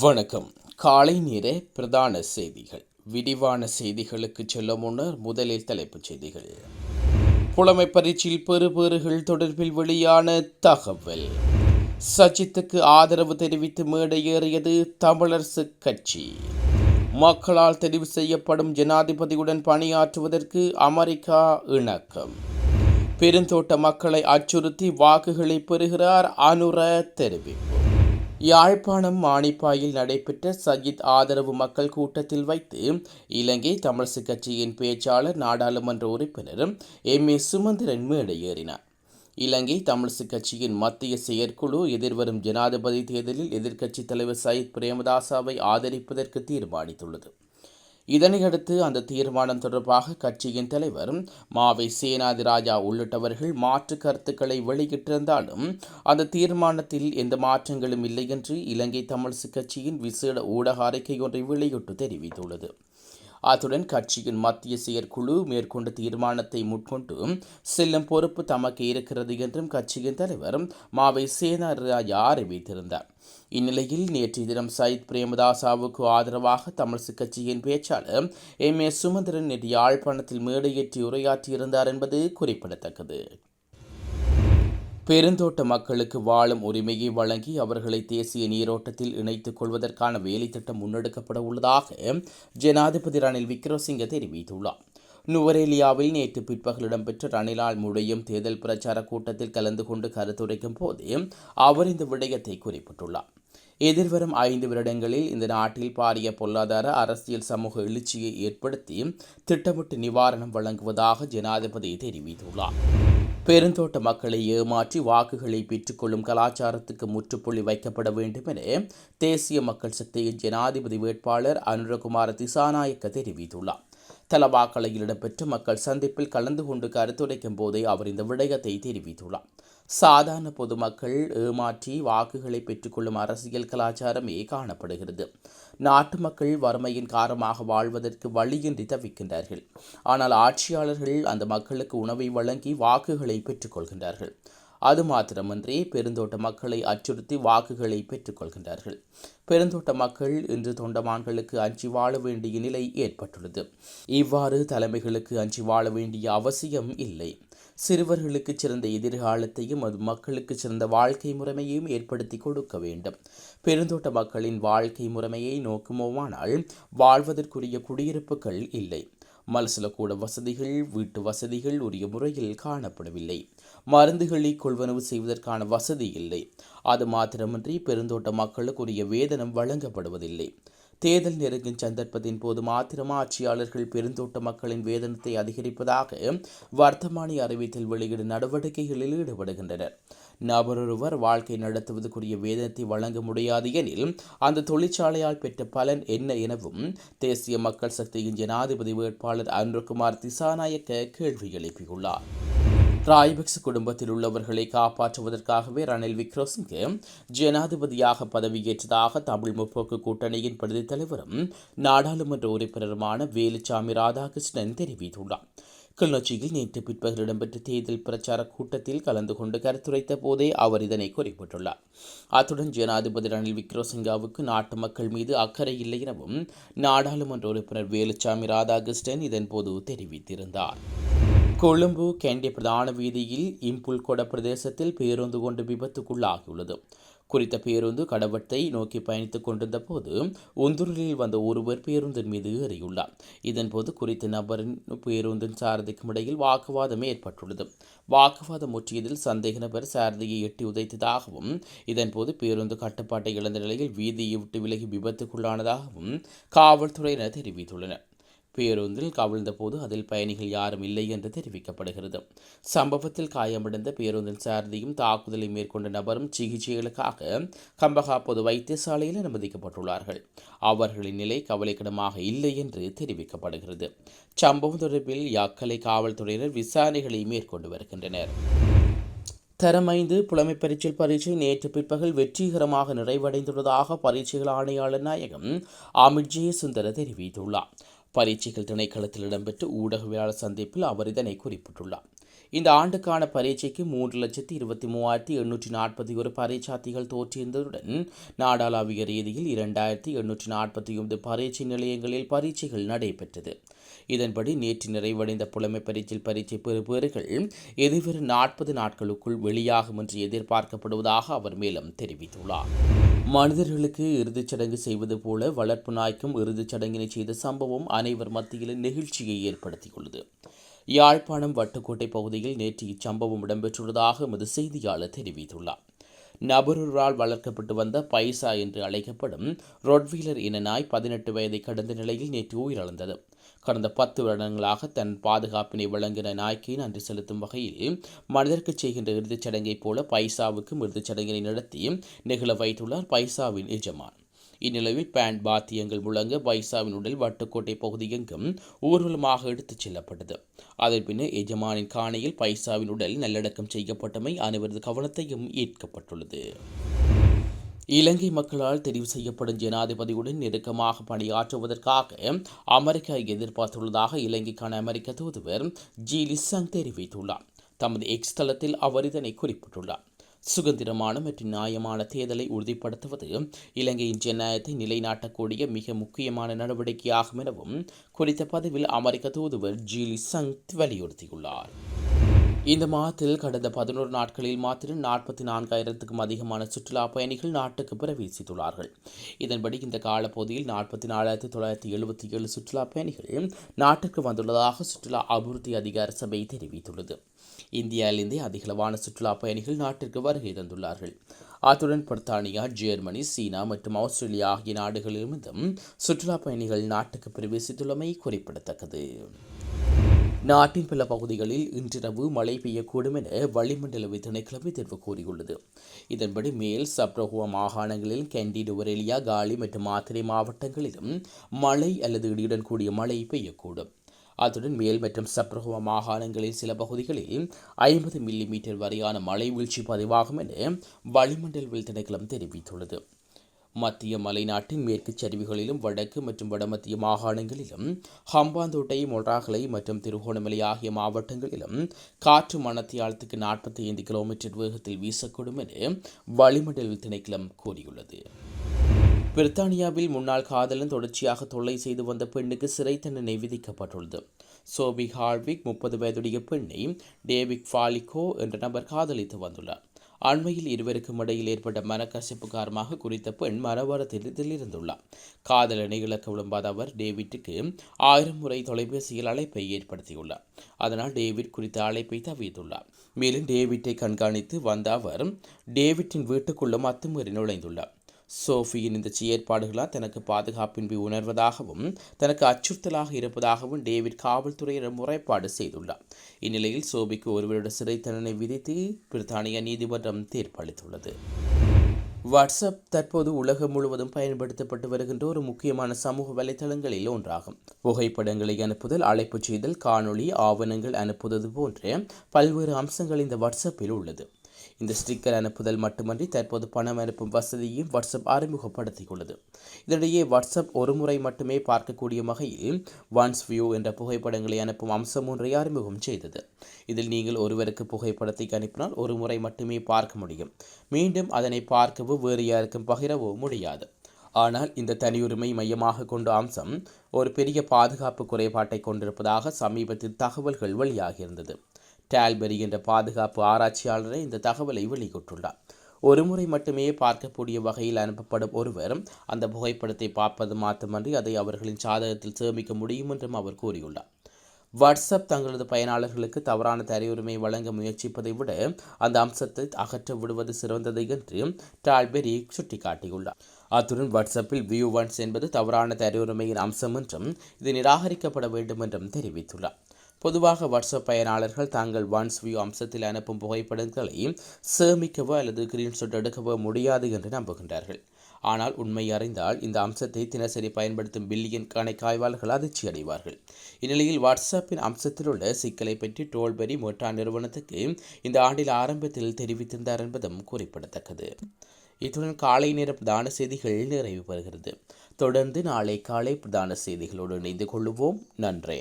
வணக்கம். காலை நேர பிரதான செய்திகள். விரிவான செய்திகளுக்கு செல்ல முன்னர் முதலில் தலைப்புச் செய்திகள். புலமை பரீட்சையில் பெறுபேறுகள் தொடர்பில் வெளியான தகவல். சஜித்துக்கு ஆதரவு தெரிவித்து மேடையேறியது தமிழரசு கட்சி. மக்களால் தெரிவு செய்யப்படும் ஜனாதிபதியுடன் பணியாற்றுவதற்கு அமெரிக்கா இணக்கம். பெருந்தோட்ட மக்களை அச்சுறுத்தி வாக்குகளை பெறுகிறார் அனுர தெரிவிப்பு. யாழ்ப்பாணம் மாணிப்பாயில் நடைபெற்ற சஜித் ஆதரவு மக்கள் கூட்டத்தில் வைத்து இலங்கை தமிழ்சு கட்சியின் பேச்சாளர் நாடாளுமன்ற உறுப்பினர் எம். ஏ. சுமந்திரன் மேடையேறினார். இலங்கை தமிழ்சு கட்சியின் மத்திய செயற்குழு எதிர்வரும் ஜனாதிபதி தேர்தலில் எதிர்க்கட்சித் தலைவர் சயித் பிரேமதாசாவை ஆதரிப்பதற்கு தீர்மானித்துள்ளது. இதனையடுத்து அந்த தீர்மானம் தொடர்பாக கட்சியின் தலைவர் மாவை சேனாதி ராஜா உள்ளிட்டவர்கள் மாற்று கருத்துக்களை வெளியிட்டிருந்தாலும் அந்த தீர்மானத்தில் எந்த மாற்றங்களும் இல்லை என்று இலங்கை தமிழ்சு கட்சியின் விசேட ஊடக அறிக்கை ஒன்றை வெளியிட்டு தெரிவித்துள்ளது. அத்துடன் கட்சியின் மத்திய செயற்குழு மேற்கொண்ட தீர்மானத்தை முன்கொண்டு செல்லும் பொறுப்பு தமக்கு இருக்கிறது என்றும் கட்சியின் தலைவர் மாவை சேனாராஜா அறிவித்திருந்தார். இந்நிலையில் நேற்று தினம் சயித் பிரேமதாசாவுக்கு ஆதரவாக தமிழ்சு கட்சியின் பேச்சாளர் எம் ஏ சுமந்திரன் நேற்று யாழ்ப்பாணத்தில் மேடையேற்றி உரையாற்றியிருந்தார் என்பது குறிப்பிடத்தக்கது. பெருந்தோட்ட மக்களுக்கு வாழும் உரிமையை வழங்கி அவர்களை தேசிய நீரோட்டத்தில் இணைத்துக் கொள்வதற்கான வேலைத்திட்டம் முன்னெடுக்கப்பட உள்ளதாக ஜனாதிபதி ரணில் விக்ரமசிங்க தெரிவித்துள்ளார். நுவரேலியாவில் நேற்று பிற்பகல் இடம்பெற்ற ரணிலால் முடியும் தேர்தல் பிரச்சார கூட்டத்தில் கலந்து கொண்டு கருத்துரைக்கும் போது அவர் இந்த விடயத்தை குறிப்பிட்டுள்ளார். எதிர்வரும் ஐந்து வருடங்களில் இந்த நாட்டில் பாரிய பொருளாதார அரசியல் சமூக எழுச்சியை ஏற்படுத்தி திட்டமிட்டு நிவாரணம் வழங்குவதாக ஜனாதிபதி தெரிவித்துள்ளார். பெருந்தோட்ட மக்களை ஏமாற்றி வாக்குகளை பெற்றுக்கொள்ளும் கலாச்சாரத்துக்கு முற்றுப்புள்ளி வைக்கப்பட வேண்டும் என தேசிய மக்கள் சக்தியின் ஜனாதிபதி வேட்பாளர் அனுரகுமார திசாநாயக்க தெரிவித்துள்ளார். தலவாக்கலையில் இடம்பெற்ற மக்கள் சந்திப்பில் கலந்து கொண்டு கருத்துரைக்கும் போதே அவர் இந்த விடயத்தை தெரிவித்துள்ளார். சாதாரண பொதுமக்கள் ஏமாற்றி வாக்குகளை பெற்றுக்கொள்ளும் அரசியல் கலாச்சாரமே காணப்படுகிறது. நாட்டு மக்கள் வறுமையின் காரணமாக வாழ்வதற்கு வழியின்றி தவிக்கின்றார்கள். ஆனால் ஆட்சியாளர்கள் அந்த மக்களுக்கு உணவை வழங்கி வாக்குகளை பெற்றுக்கொள்கின்றார்கள். அது மாத்திரமன்றி பெருந்தோட்ட மக்களை அச்சுறுத்தி வாக்குகளை பெற்றுக்கொள்கின்றார்கள் பெருந்தோட்ட மக்கள் இன்று தொண்டமான்களுக்கு அஞ்சி வாழ வேண்டிய நிலை ஏற்பட்டுள்ளது. இவ்வாறு தலைமைகளுக்கு அஞ்சி வாழ வேண்டிய அவசியம் இல்லை. சிறுவர்களுக்கு சிறந்த எதிர்காலத்தையும் அது மக்களுக்கு சிறந்த வாழ்க்கை முறைமையையும் ஏற்படுத்தி கொடுக்க வேண்டும். பெருந்தோட்ட மக்களின் வாழ்க்கை முறைமையை நோக்குமோவானால் வாழ்வதற்குரிய குடியிருப்புகள் இல்லை. மலசலக்கூட வசதிகள் வீட்டு வசதிகள் உரிய முறையில் காணப்படவில்லை. மருந்துகளை கொள்வனவு செய்வதற்கான வசதி இல்லை. அது மாத்திரமின்றி பெருந்தோட்ட மக்களுக்குரிய வேதனம் வழங்கப்படுவதில்லை. தேர்தல் நெருங்கும் சந்தர்ப்பத்தின் போது மாத்திரம் ஆட்சியாளர்கள் பெருந்தோட்ட மக்களின் வேதனத்தை அதிகரிப்பதாக வர்த்தமானி அறிவித்தல் வெளியிடும் நடவடிக்கைகளில் ஈடுபடுகின்றனர். நபரொருவர் வாழ்க்கை நடத்துவதற்குரிய வேதனத்தை வழங்க முடியாது எனில் அந்த தொழிற்சாலையால் பெற்ற பலன் என்ன எனவும் தேசிய மக்கள் சக்தியின் ஜனாதிபதி வேட்பாளர் அன்ருகுமார் திசாநாயக்க கேள்வி எழுப்பியுள்ளார். ராய்பக்ஸ் குடும்பத்தில் உள்ளவர்களை காப்பாற்றுவதற்காகவே ரணில் விக்ரமசிங்கே ஜனாதிபதியாக பதவியேற்றதாக தமிழ் முற்போக்கு கூட்டணியின் பிரதி தலைவரும் நாடாளுமன்ற உறுப்பினருமான வேலுச்சாமி ராதாகிருஷ்ணன் தெரிவித்துள்ளார். கிளிநொச்சியில் நேற்று பிற்பகல் இடம்பெற்ற தேர்தல் பிரச்சார கூட்டத்தில் கலந்து கொண்டு கருத்துரைத்த போதே அவர் இதனை குறிப்பிட்டுள்ளார். அத்துடன் ஜனாதிபதி ரணில் விக்ரமசிங்காவுக்கு நாட்டு மக்கள் மீது அக்கறை இல்லை எனவும் நாடாளுமன்ற உறுப்பினர் வேலுச்சாமி ராதாகிருஷ்ணன் இதன்போது தெரிவித்திருந்தார். கொழும்பு கேண்டிய பிரதான வீதியில் இம்புல்கொட பிரதேசத்தில் பேருந்து கொண்டு விபத்துக்குள்ளாகியுள்ளது. குறித்த பேருந்து கடவத்தை நோக்கி பயணித்துக் கொண்டிருந்த போது ஒந்துருளில் வந்த ஒருவர் பேருந்தின் மீது ஏறியுள்ளார். இதன்போது குறித்த நபரின் பேருந்தின் சாரதிக்கும் இடையில் வாக்குவாதம் ஏற்பட்டுள்ளது. வாக்குவாதம் முற்றியதில் சந்தேக நபர் சாரதியை எட்டி உதைத்ததாகவும் இதன்போது பேருந்து கட்டுப்பாட்டை இழந்த நிலையில் வீதியை விட்டு விலகி விபத்துக்குள்ளானதாகவும் காவல்துறையினர் தெரிவித்துள்ளனர். பேருந்தில் கவிழ்ந்தபோது அதில் பயணிகள் யாரும் இல்லை என்று தெரிவிக்கப்படுகிறது. சம்பவத்தில் காயமடைந்த பேருந்தின் சாரதியும் தாக்குதலை மேற்கொண்ட நபரும் சிகிச்சைகளுக்காக கம்பகா பொது வைத்தியசாலையில் அனுமதிக்கப்பட்டுள்ளார்கள். அவர்களின் நிலை கவலைக்கிடமாக இல்லை என்று தெரிவிக்கப்படுகிறது. சம்பவம் தொடர்பில் யாக்கலை காவல்துறையினர் விசாரணைகளை மேற்கொண்டு வருகின்றனர். தரம் ஐந்து புலமை பரீட்சை பரீட்சை நேற்று பிற்பகல் வெற்றிகரமாக நிறைவடைந்துள்ளதாக பரீட்சைகள் ஆணையாளர் நாயகம் அமித் ஜெயசுந்தர தெரிவித்துள்ளார். பரீட்சைகள் திணைக்களத்தில் இடம்பெற்ற ஊடகவியலாளர் சந்திப்பில் அவர் இதனை குறிப்பிட்டுள்ளார். இந்த ஆண்டுக்கான பரீட்சைக்கு மூன்று லட்சத்தி இருபத்தி மூவாயிரத்தி எண்ணூற்றி நாற்பத்தி ஒரு பரீட்சார்த்திகள் தோற்றியிருந்ததுடன் நாடாளாவிய ரீதியில் இரண்டாயிரத்தி எண்ணூற்றி நாற்பத்தி ஒன்பது பரீட்சை நிலையங்களில் பரீட்சைகள் நடைபெற்றது. இதன்படி நேற்று நிறைவடைந்த புலமை பரீட்சையில் பரீட்சை பெறுபவர்கள் எதிர்வரும் நாற்பது நாட்களுக்குள் வெளியாகும் என்று எதிர்பார்க்கப்படுவதாக அவர் மேலும் தெரிவித்துள்ளார். மனிதர்களுக்கு இறுதிச் சடங்கு செய்வது போல வளர்ப்பு நாய்க்கும் இறுதிச் சடங்கினை செய்த சம்பவம் அனைவர் மத்தியில் நெகிழ்ச்சியை ஏற்படுத்தியுள்ளது. யாழ்ப்பாணம் வட்டுக்கோட்டை பகுதியில் நேற்று இச்சம்பவம் இடம்பெற்றுள்ளதாக எமது செய்தியாளர் தெரிவித்துள்ளார். நபரொருவரால் வளர்க்கப்பட்டு வந்த பைசா என்று அழைக்கப்படும் ரொட்வீலர் இன நாய் பதினெட்டு வயதை கடந்த நிலையில் நேற்று உயிரிழந்தது. கடந்த பத்து வருடங்களாக தன் பாதுகாப்பினை வழங்கின நாய்க்கு நன்றி செலுத்தும் வகையில் மனிதருக்கு செய்கின்ற இறுதிச் சடங்கைப் போல பைசாவுக்கும் இறுதிச் சடங்கினை நடத்தி நிகழ வைத்துள்ளார் பைசாவின் எஜமான். இந்நிலையில் பேண்ட் பாத்தியங்கள் முழங்க பைசாவின் உடல் வட்டுக்கோட்டை பகுதி எங்கும் ஊர்வலமாக எடுத்துச் செல்லப்பட்டது. அதன் பின்னர் எஜமானின் காணியில் பைசாவின் உடல் நல்லடக்கம் செய்யப்பட்டமை அனைவரது கவனத்தையும் ஈர்க்கப்பட்டுள்ளது. இலங்கை மக்களால் தெரிவு செய்யப்படும் ஜனாதிபதியுடன் நெருக்கமாக பணியாற்றுவதற்காக அமெரிக்கா எதிர்பார்த்துள்ளதாக இலங்கைக்கான அமெரிக்க தூதுவர் ஜி லிசங் தெரிவித்துள்ளார். தமது எக்ஸ் தளத்தில் அவர் இதனை குறிப்பிட்டுள்ளார். சுதந்திரமான மற்றும் நியாயமான தேர்தலை உறுதிப்படுத்துவது இலங்கையின் ஜனநாயகத்தை நிலைநாட்டக்கூடிய மிக முக்கியமான நடவடிக்கையாகும் எனவும் குறித்த பதிவில் அமெரிக்க தூதுவர் ஜீலி சங் வலியுறுத்தியுள்ளார். இந்த மாதத்தில் கடந்த பதினோரு நாட்களில் மாத்திரம் நாற்பத்தி நான்காயிரத்துக்கும் அதிகமான சுற்றுலா பயணிகள் நாட்டுக்கு பிரவேசித்துள்ளார்கள் இதன்படி இந்த காலப்பகுதியில் நாற்பத்தி நாலாயிரத்தி தொள்ளாயிரத்தி எழுபத்தி ஏழு சுற்றுலா பயணிகள் நாட்டுக்கு வந்துள்ளதாக சுற்றுலா அபிவிருத்தி அதிகார சபை தெரிவித்துள்ளது. இந்தியாவிலிருந்தே அதிகளவான சுற்றுலா பயணிகள் நாட்டிற்கு வருகை தந்துள்ளார்கள். அத்துடன் பிரித்தானியா ஜெர்மனி சீனா மற்றும் ஆஸ்திரேலியா ஆகிய நாடுகளிலிருந்தும் சுற்றுலா பயணிகள் நாட்டுக்கு பிரவேசித்துள்ளமை குறிப்பிடத்தக்கது. நாட்டின் பல பகுதிகளில் இன்றிரவு மழை பெய்யக்கூடும் என வளிமண்டல திணைக்கிழமை தெரிவு கூறியுள்ளது. இதன்படி மேல் சப்ரகுவ மாகாணங்களில் கெண்டி டுவரெலியா காலி மற்றும் மாத்திரை மாவட்டங்களிலும் மழை அல்லது இடியுடன் கூடிய மழை பெய்யக்கூடும். அத்துடன் மேல் மற்றும் சப்ரகுவ மாகாணங்களில் சில பகுதிகளில் ஐம்பது மில்லி மீட்டர் வரையான மழை வீழ்ச்சி பதிவாகும் என வளிமண்டலவில் திணைக்களம் தெரிவித்துள்ளது. மத்திய மலைநாட்டின் மேற்கு சரிவுகளிலும் வடக்கு மற்றும் வடமத்திய மாகாணங்களிலும் ஹம்பாந்தோட்டை மொடாகலை மற்றும் திருகோணமலை ஆகிய மாவட்டங்களிலும் காற்று மணத்தியாலத்துக்கு நாற்பத்தி ஐந்து கிலோமீட்டர் வேகத்தில் வீசக்கூடும் என வளிமண்டல திணைக்களம் கூறியுள்ளது. பிரித்தானியாவில் முன்னாள் காதலன் தொடர்ச்சியாக தொல்லை செய்து வந்த பெண்ணுக்கு சிறை தண்டனை விதிக்கப்பட்டுள்ளது. சோபி ஹார்விக் முப்பது வயதுடைய பெண்ணை டேவிக் ஃபாலிகோ என்ற நபர் காதலித்து வந்துள்ளார். அண்மையில் இருவருக்கும் இடையில் ஏற்பட்ட மனக்கசப்பு காரணமாக குறித்த பெண் மனவரத்தில் இருந்துள்ளார். காதலனை இழக்க விரும்பாத அவர் டேவிட்டுக்கு ஆயிரம் முறை தொலைபேசியில் அழைப்பை ஏற்படுத்தியுள்ளார். அதனால் டேவிட் குறித்த அழைப்பை தவிர்த்துள்ளார். மேலும் டேவிட்டை கண்காணித்து வந்த அவர் டேவிட்டின் வீட்டுக்குள்ளும் அத்துமீறி நுழைந்துள்ளார். சோஃபியின் இந்த செயற்பாடுகளால் தனக்கு பாதுகாப்பின்றி உணர்வதாகவும் தனக்கு அச்சுறுத்தலாக இருப்பதாகவும் டேவிட் காவல்துறையினர் முறைப்பாடு செய்துள்ளார். இந்நிலையில் சோபிக்கு ஒருவருட சிறை தண்டனை விதித்து பிரித்தானிய நீதிமன்றம் தீர்ப்பளித்துள்ளது வாட்ஸ்அப் தற்போது உலகம் முழுவதும் பயன்படுத்தப்பட்டு வருகின்ற ஒரு முக்கியமான சமூக வலைதளங்களில் ஒன்றாகும். புகைப்படங்களை அனுப்புதல் அழைப்பு செய்தல் காணொளி ஆவணங்கள் அனுப்புவது போன்ற பல்வேறு அம்சங்கள் இந்த வாட்ஸ்அப்பில் உள்ளது. இந்த ஸ்டிக்கர் அனுப்புதல் மட்டுமன்றி தற்போது பணம் அனுப்பும் வசதியையும் வாட்ஸ்அப் அறிமுகப்படுத்தியுள்ளது. இதனிடையே வாட்ஸ்அப் ஒரு முறை மட்டுமே பார்க்கக்கூடிய வகையில் ஒன்ஸ் வியூ என்ற புகைப்படங்களை அனுப்பும் அம்சம் ஒன்றை அறிமுகம் செய்தது. இதில் நீங்கள் ஒருவருக்கு புகைப்படத்தை அனுப்பினால் ஒரு முறை மட்டுமே பார்க்க முடியும். மீண்டும் அதனை பார்க்கவோ வேறு யாருக்கும் பகிரவோ முடியாது. ஆனால் இந்த தனியுரிமை மையமாக கொண்ட அம்சம் ஒரு பெரிய பாதுகாப்பு குறைபாட்டை கொண்டிருப்பதாக சமீபத்தில் தகவல்கள் வெளியாகியிருந்தது டால்பெரி என்ற பாதுகாப்பு ஆராய்ச்சியாளரை இந்த தகவலை வெளியிட்டுள்ளார். ஒரு முறை மட்டுமே பார்க்கக்கூடிய வகையில் அனுப்பப்படும் ஒருவர் அந்த புகைப்படத்தை பார்ப்பது மாத்திரமன்றி அதை அவர்களின் சாதகத்தில் சேமிக்க முடியும் என்றும் அவர் கூறியுள்ளார். வாட்ஸ்அப் தங்களது பயனாளர்களுக்கு தவறான தரையுரிமை வழங்க முயற்சிப்பதை விட அந்த அம்சத்தை அகற்ற விடுவது சிறந்தது என்று டால்பெரி சுட்டிக்காட்டியுள்ளார். அத்துடன் வாட்ஸ்அப்பில் வியூ ஒன்ஸ் என்பது தவறான தரையுரிமையின் அம்சம் என்றும் இது நிராகரிக்கப்பட வேண்டும் என்றும் தெரிவித்துள்ளார். பொதுவாக வாட்ஸ்அப் பயனாளர்கள் தாங்கள் ஒன்ஸ் வியூ அம்சத்தில் அனுப்பும் புகைப்படங்களை சேமிக்கவோ அல்லது ஸ்கிரீன்ஷாட் எடுக்கவோ முடியாது என்று நம்புகின்றார்கள். ஆனால் உண்மை அறிந்தால் இந்த அம்சத்தை தினசரி பயன்படுத்தும் பில்லியன் கணக்காய்வாளர்கள் அதிர்ச்சி அடைவார்கள். இந்நிலையில் வாட்ஸ்அப்பின் அம்சத்தில் உள்ள சிக்கலை பற்றி டோல்பெரி மோட்டா நிறுவனத்துக்கு இந்த ஆண்டில் ஆரம்பத்தில் தெரிவித்திருந்தார் என்பதும் குறிப்பிடத்தக்கது. இத்துடன் காலை நேர பிரதான செய்திகள் நிறைவு பெறுகிறது. தொடர்ந்து நாளை காலை பிரதான செய்திகளோடு இணைந்து கொள்வோம். நன்றே.